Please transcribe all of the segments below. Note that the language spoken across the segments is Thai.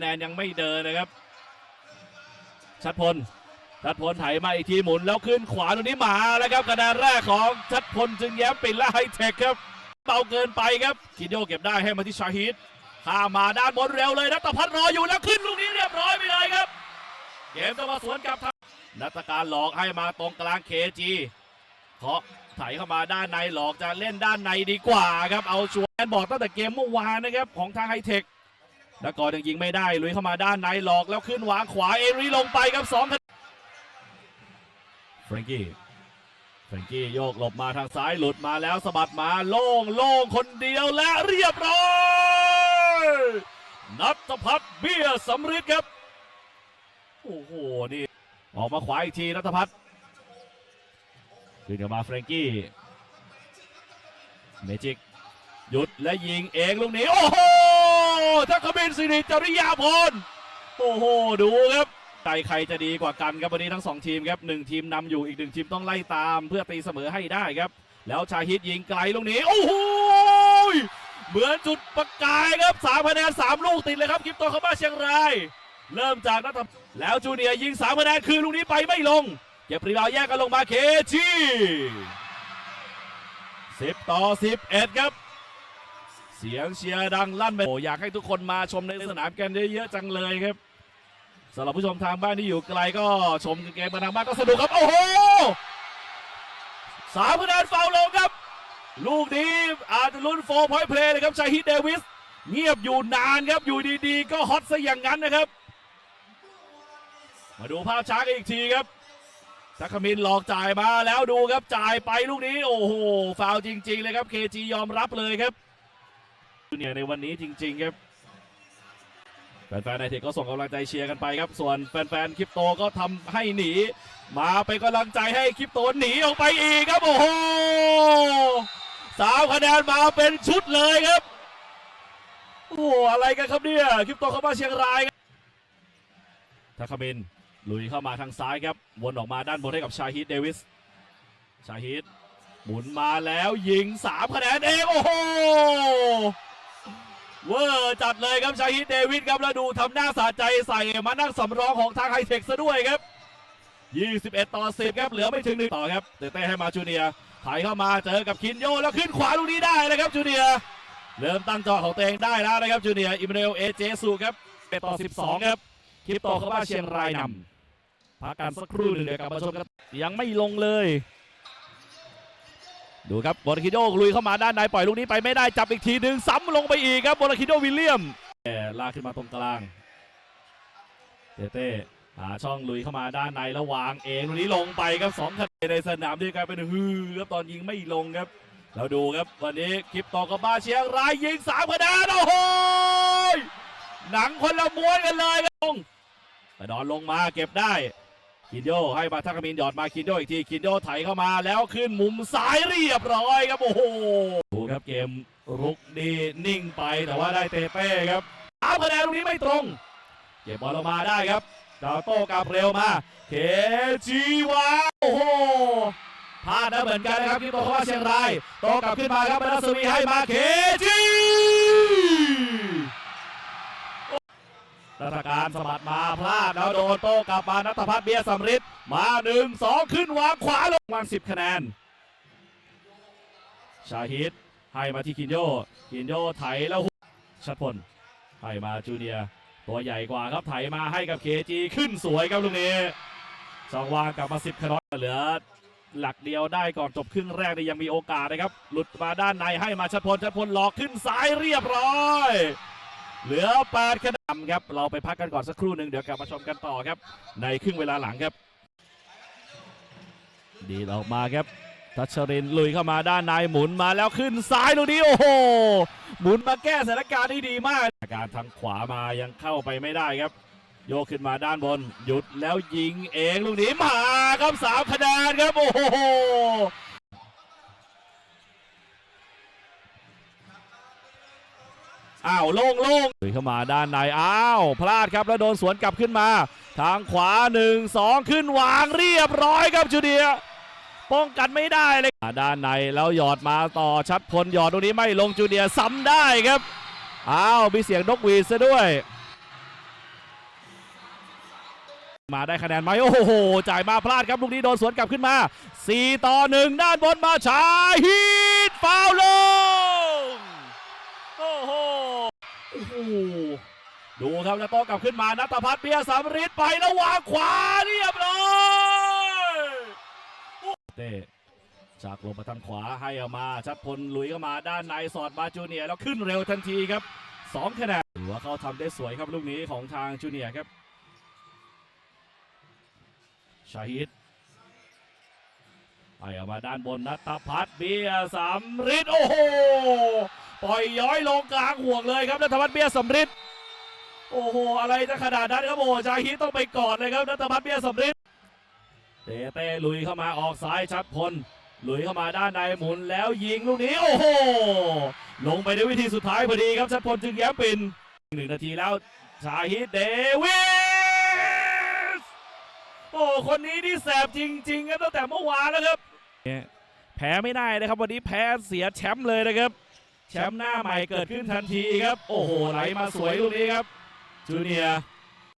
แนนยังไม่เดินนะครับ ชัดพล ชัดพลไถมาอีกทีหมุนแล้วขึ้นขวาตรงนี้มาแล้วครับคะแนนแรกของชัดพลจึงแย้มปิดและไฮเทคครับเบาเกินไปครับคินโยเก็บได้ให้มาที่ชาฮิดข้ามาด้านบนเร็วเลยนัตพัฒน์รออยู่แล้วขึ้นลูกนี้เรียบร้อยไปเลยครับ เกมจะมาสวนกลับทางนัตการหลอกให้มาตรงกลางเคจีเคาะไถเข้ามาด้านในหลอกจะเล่นด้านในดีกว่าครับเอาชวนบอกตั้งแต่เกมเมื่อวานนะครับของทางไฮเทค แล้วก็ยังยิงไม่ได้ลุยเข้ามาด้านในหลอกแล้วขึ้นวางขวาเอริลงไปครับสองคะแนนเฟรงกี้เฟรงกี้โยกหลบมาทางซ้ายหลุดมาแล้วสะบัดมาโล่งโล่งคนเดียวและเรียบร้อยนัทพัฒน์เบี้ยสำริดครับโอ้โหนี่ออกมาขวาอีกทีนัทพัฒน์ขึ้นกลับมาเฟรงกี้เมจิกหยุดและยิงเองลูกนี้โอ้โห ทักขมินสิริจริยาพรโอ้โห ดูครับใจใครจะดีกว่ากันครับวันนี้ทั้งสองทีมครับหนึ่งทีมนำอยู่อีกหนึ่งทีมต้องไล่ตามเพื่อตีเสมอให้ได้ครับ แล้วชาฮิตยิงไกลลูกนี้ โอ้โหเหมือนจุดประกายครับสามคะแนนสามลูกติดเลยครับคลิปโตเข้ามาเชียงราย เริ่มจากนัทแล้วจูเนียยิงสามคะแนนคืนลูกนี้ไปไม่ลง เก็บรีบาวแยกกันลงมาเคจีสิบต่อสิบเอ็ดครับ เสียงเชียร์ดังลั่นไปโอ้อยากให้ทุกคนมาชมในสนามกันเยอะๆจังเลยครับสำหรับผู้ชมทางบ้านที่อยู่ไกลก็ชมเกมมาทางบ้านก็สนุกครับโอ้โหสามคะแนนฟาวล์ลงครับ ลูกนี้อาจจะลุ้นโฟร์พอยต์เพลย์เลยครับชาฮิดเดวิส เงียบอยู่นานครับอยู่ดีๆ ก็ฮอตซะอย่างนั้นนะครับ มาดูภาพช้ากันอีกทีครับทักขมินหลอกจ่ายมาแล้วดูครับจ่ายไปลูกนี้ โอ้โหฟาวจริง ๆ เลยครับเคจียอมรับเลยครับ เนี่ยในวันนี้จริง ๆ ครับ แฟนๆในเทคก็ส่งกำลังใจเชียร์กันไปครับ ส่วนแฟนๆคริปโตก็ทำให้หนี มาเป็นกำลังใจให้คริปโตหนีออกไปอีกครับโอ้โหสามคะแนนมาเป็นชุดเลยครับ โอ้โหอะไรกันครับเนี่ยคริปโตเข้ามาเชียงรายครับทักขมินลุยเข้ามาทางซ้ายครับ วนออกมาด้านบนให้กับชาฮิดเดวิส ชาฮิดหมุนมาแล้วยิงสามคะแนนเองโอ้โห เวอร์จัดเลยครับชาฮิดเดวิดครับแล้วดูทำหน้าสะใจใส่มานั่งสำรองของทางไฮเทคซะด้วยครับ 21 ต่อ 10 ครับเหลือไม่ถึงหนึ่งต่อครับเตเต้ให้มาจูเนียถ่ายเข้ามาเจอกับคินโยแล้วขึ้นขวาลูกนี้ได้เลยครับจูเนียเริ่มตั้งจอของตัวเองได้แล้วนะครับจูเนียอิมเนลเอเจสูครับเป็นต่อ 12 ครับคลิปต่อเข้ามาเชียงรายนำพักกันสักครู่หนึ่งเดี๋ยวกลับมาชมกันยังไม่ลงเลย ดูครับโบราคิโดลุยเข้ามาด้านในปล่อยลูกนี้ไปไม่ได้จับอีกทีหนึ่งซ้ำลงไปอีกครับโบราคิโดวิลเลียมแลากขึ้นมาตรงกลางเต้เต้หาช่องลุยเข้ามาด้านในแล้ววางเองลูกนี้ลงไปครับสองคะแนนในสนามที่กลายเป็นฮือครับตอนยิงไม่ลงครับ เราดูครับวันนี้คลิปต่อกับบ้าเชียงรายยิงสามคะแนนโอ้โหหนังคนละม้วนกันเลยครับลงแต่ดอนลงมาเก็บได้ คินโยให้มาทักกมินหยอดมาคินโยอีกทีคินโยไถเข้ามาแล้วขึ้นมุมซ้ายเรียบร้อยครับโอ้โหดูครับเกมรุกดีนิ่งไปแต่ว่าได้เตเป้ครับสาคะแนนตรงนี้ไม่ตรง เก็บบอลออกมาได้ครับดาวโต้กลับเร็วมาเคจีวาโอ้โหพลาดนะเหมือนกันนะครับที่โตเข้ามาเชียงรายโตกลับขึ้นมาครับบรรสวีให้มาเคจี รัตการสะบัดมาพลาดแล้วโดนโต้กลับมานัทพัฒน์เบียร์สำริดมาหนึ่งสองขึ้นวางขวาลงวางสิบคะแนน ชาฮิตให้มาที่คินโยคินโยไถแล้วชัดพลให้มาจูเนียตัวใหญ่กว่าครับไถมาให้กับเคจีขึ้นสวยครับลูกนี้ช่องวางกลับมาสิบคะแนนเหลือหลักเดียวได้ก่อนจบครึ่งแรกนี่ยังมีโอกาสนะครับ หลุดมาด้านในให้มาชัดพลชัดพลหลอกขึ้นซ้ายเรียบร้อย เหลือ8คะแนนครับ เราไปพักกันก่อนสักครู่หนึ่งเดี๋ยวกลับมาชมกันต่อครับ ในครึ่งเวลาหลังครับ ดีดออกมาครับทัชรินลุยเข้ามาด้านในหมุนมาแล้วขึ้นซ้ายลูกนี้โอ้โหหมุนมาแก้สถานการณ์ได้ดีมาก การทางขวามายังเข้าไปไม่ได้ครับ โยกขึ้นมาด้านบน หยุดแล้วยิงเองลูกนี้มาครับสามคะแนนครับโอ้โห อ้าวโล่งโล่งลุยเข้ามาด้านในอ้าวพลาดครับแล้วโดนสวนกลับขึ้นมา ทางขวา 1 2 ขึ้นวางเรียบร้อยครับจูเดียป้องกันไม่ได้เลยด้านในแล้วหยอดมาต่อชัดพลหยอดตรงนี้ไม่ลงจูเดียซ้ำได้ครับอ้าวมีเสียงนกหวีดซะด้วย มาได้คะแนนไหมโอ้โหจ่ายมาพลาดครับลูกนี้โดนสวนกลับขึ้นมา 4 ต่อ 1 ด้านบนมาชาฮีดฟาวลง โอ้โห โอ้โห ดูครับแล้วโตะกลับขึ้นมานัตพัฒน์เบียร์สามฤทธิ์ไปแล้ววางขวาเรียบร้อยเต้จากลงมาทางขวาให้ออกมา ชัดพลลุยเข้ามาด้านในสอดมาจูเนียแล้วขึ้นเร็วทันทีครับสองคะแนนถือว่าเขาทำได้สวยครับลูกนี้ของทางจูเนียครับชาฮิดไปออกมาด้านบนนัตพัฒน์เบียร์สามฤทธิ์โอ้โหปล่อยย้อยลงกลางห่วงเลยครับนัทพัฒน์เบียร์สำริด โอ้โห อะไรจะขนาดนั้นครับโอ้ชาฮิตต้องไปกอดเลยครับนัทพัฒน์เบียสำริดเตเต้ลุยเข้ามาออกซ้ายชัดพลลุยเข้ามาด้านในหมุนแล้วยิงลูกนี้โอ้โห ลงไปในวิธีสุดท้ายพอดีครับชัดพลจึงแย้มปินหนึ่งนาทีแล้วชาฮิตเดวิสโอ้คนนี้นี่แสบจริงๆครับตั้งแต่เมื่อวานแล้วครับแพ้ไม่ได้นะครับวันนี้แพ้เสียแชมป์เลยนะครับแชมป์หน้าใหม่เกิดขึ้นทันทีครับ โอ้โหไหลมาสวยลูกนี้ครับ จูเนียร์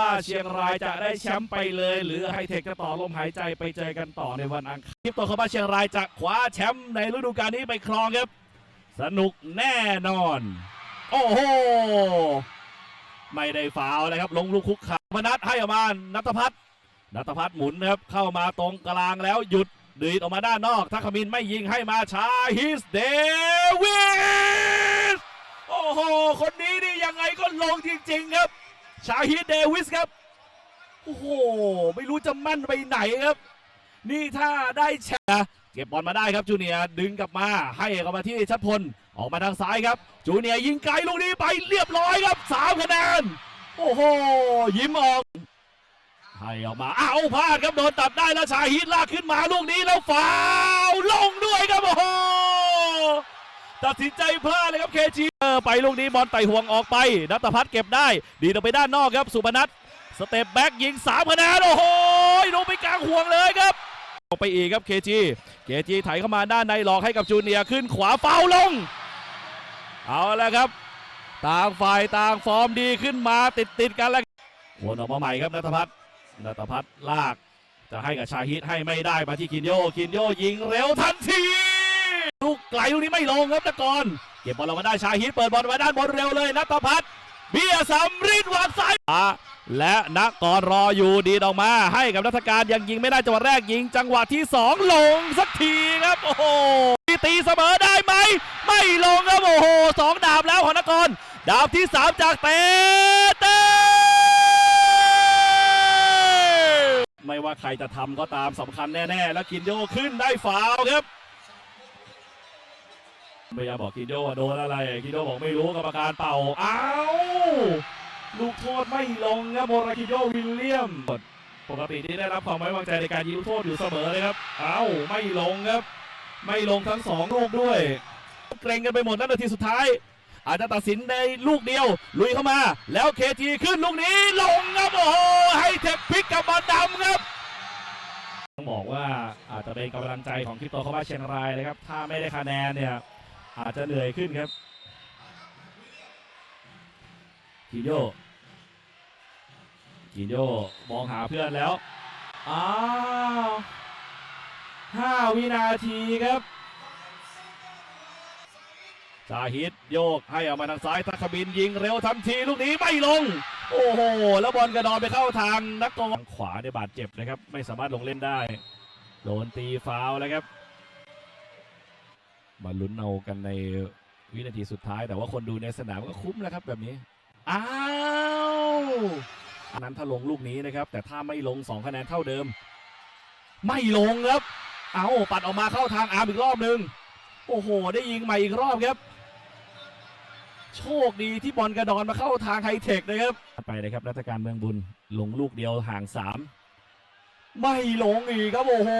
ว่าเชียงรายจะได้แชมป์ไปเลย หรือไฮเทคจะต่อลมหายใจไปเจอกันต่อในวันอังคารคลิปตัวเขาว่าเชียงรายจะคว้าแชมป์ในฤดูกาลนี้ไปครองครับ สนุกแน่นอน โอ้โหไม่ได้ฟาวเลยครับ ลงลูกคุกขาพนัทให้ออกมานัทพัฒน์นัทพัฒน์หมุนครับเข้ามาตรงกลางแล้วหยุดดีดออกมาด้านนอกทักขมินไม่ยิงให้มาชาฮิสเดวิสโอ้โห คนนี้นี่ยังไงก็ลงจริง ๆ ครับ ชาฮิสเดวิสครับโอ้โหไม่รู้จะมั่นไปไหนครับ นี่ถ้าได้แชมป์เก็บบอลมาได้ครับจูเนียดึงกลับมาให้กลับมาที่ชัดพลออกมาทางซ้ายครับ จูเนียยิงไกลลูกนี้ไปเรียบร้อยครับสามคะแนนโอ้โหยิ้มออกให้ออกมาอ้าวพลาดครับโดนตัดได้แล้วชาฮิตลากขึ้นมาลูกนี้แล้วฟาวลงด้วยครับโอ้โห ตัดสินใจพลาดเลยครับเคจีเออไปลูกนี้บอลไต่ห่วงออกไปนัตพัฒน์เก็บได้ ดีดออไปด้านนอกครับสุพนัทสเต็ปแบ็กยิง3คะแนนโอ้โหลงไปกลางห่วงเลยครับออกไปอีกครับเคจีเคจีไถเข้ามาด้านในหลอกให้กับจูเนียร์ขึ้นขวาฟาวล์ลง เอาแล้วครับ ต่างฝ่ายต่างฟอร์มดีขึ้นมาติดติดกันแล้ววนออกมาใหม่ครับนัทพัฒน์นัทพัฒน์ลาก จะให้กับชาฮิตให้ไม่ได้มาที่คินโยคินโยยิงเร็วทันที ลูกไกลลูกนี้ไม่ลงครับตะกอนเก็บบอลออกมาได้ชาฮิตเปิดบอลมาด้านบนเร็วเลยนัทพัฒน์เบียร์สำริดวางซ้ายและนักกรรออยู่ดีดออกมา ให้กับนัทการยังยิงไม่ได้จังหวะแรกยิง จังหวะที่สองลงสักทีครับโอ้โหตีเสมอได้ไหม ไม่ลงครับโอ้โหสองดาบแล้วของนกรดาบที่สามจากเตเต้ไม่ว่าใครจะทำก็ตามสำคัญแน่ ๆ แล้วกินโยขึ้นได้ฟาวล์ครับ พยายามบอกกิโยว่าโดนอะไร กิโยบอกไม่รู้กรรมการเป่า อ้าว ลูกโทษไม่ลงครับโมราคิโยวิลเลียม ปกติที่ได้รับความไว้วางใจในการยิงลูกโทษอยู่เสมอเลยครับอ้าวไม่ลงครับ ไม่ลงทั้งสองลูกด้วย เกรงกันไปหมดนั่นนาทีสุดท้าย อาจจะตัดสินในลูกเดียว ลุยเข้ามา แล้วเคทีขึ้นลูกนี้ลงครับโอ้โหให้เทคพิกกับบอลดำครับต้องบอกว่าอาจจะเป็นกำลังใจของคริปโตเข้ามาเชียงรายเลยครับ ถ้าไม่ได้คะแนนเนี่ย อาจจะเหนื่อยขึ้นครับกิโยกิโยมองหาเพื่อนแล้ว อ้าวห้าวินาทีครับจาฮิตโยกให้ออกมาทางซ้ายทักบินยิงเร็วทันทีลูกนี้ไม่ลง โอ้โห แล้วบอลกระดอนไปเข้าทางนักกองขวาในบาดเจ็บนะครับ ไม่สามารถลงเล่นได้ โดนตีฟาวแล้วครับ มาลุ้นเอากันในวินาทีสุดท้าย แต่ว่าคนดูในสนามก็คุ้มแล้วครับแบบนี้ อ้าวอันนั้นถ้าลงลูกนี้นะครับ แต่ถ้าไม่ลง 2 คะแนนเท่าเดิม ไม่ลงครับ เอาปัดออกมาเข้าทางอาร์มอีกรอบหนึ่งโอ้โห ได้ยิงใหม่อีกรอบครับ โชคดีที่บอลกระดอนมาเข้าทางไฮเทคนะครับ ไปเลยครับรัฐการเมืองบุญลงลูกเดียวห่างสามไม่ลงอีกครับโอ้โห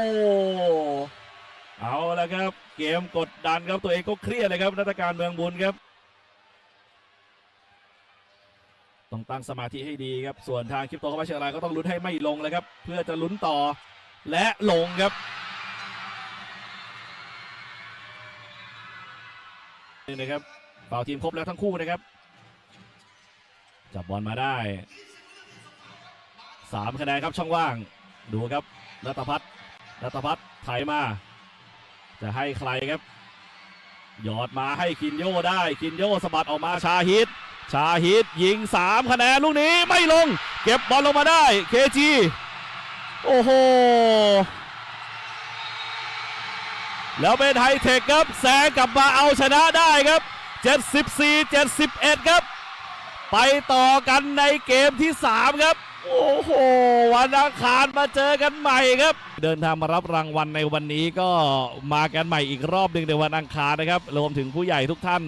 เอาละครับ เกมกดดันครับตัวเองก็เครียดเลยครับรัฐการเมืองบุญครับ ต้องตั้งสมาธิให้ดีครับ ส่วนทางคริปโตเข้ามาเชียงรายก็ต้องลุ้นให้ไม่ลงเลยครับ เพื่อจะลุ้นต่อและลงครับนี่นะครับเป่าทีมครบแล้วทั้งคู่นะครับ จับบอลมาได้สามคะแนนครับช่องว่างดูครับรัตพัฒน์รัตพัฒน์ไถมา จะให้ใครครับ หยอดมาให้คินโยได้คินโยสะบัดออกมาชาฮิต ชาฮิตยิง 3 คะแนนลูกนี้ไม่ลง เก็บบอลลงมาได้เคจีโอ้โห แล้วเป็นไฮเทคครับแซงกลับมาเอาชนะได้ครับ 74 71 ครับ ไปต่อกันในเกมที่ 3 ครับ โอ้โห วันอังคารมาเจอกันใหม่ครับ เดินทางมารับรางวัลในวันนี้ก็มากันใหม่อีกรอบหนึ่งในวันอังคารนะครับ รวมถึงผู้ใหญ่ทุกท่าน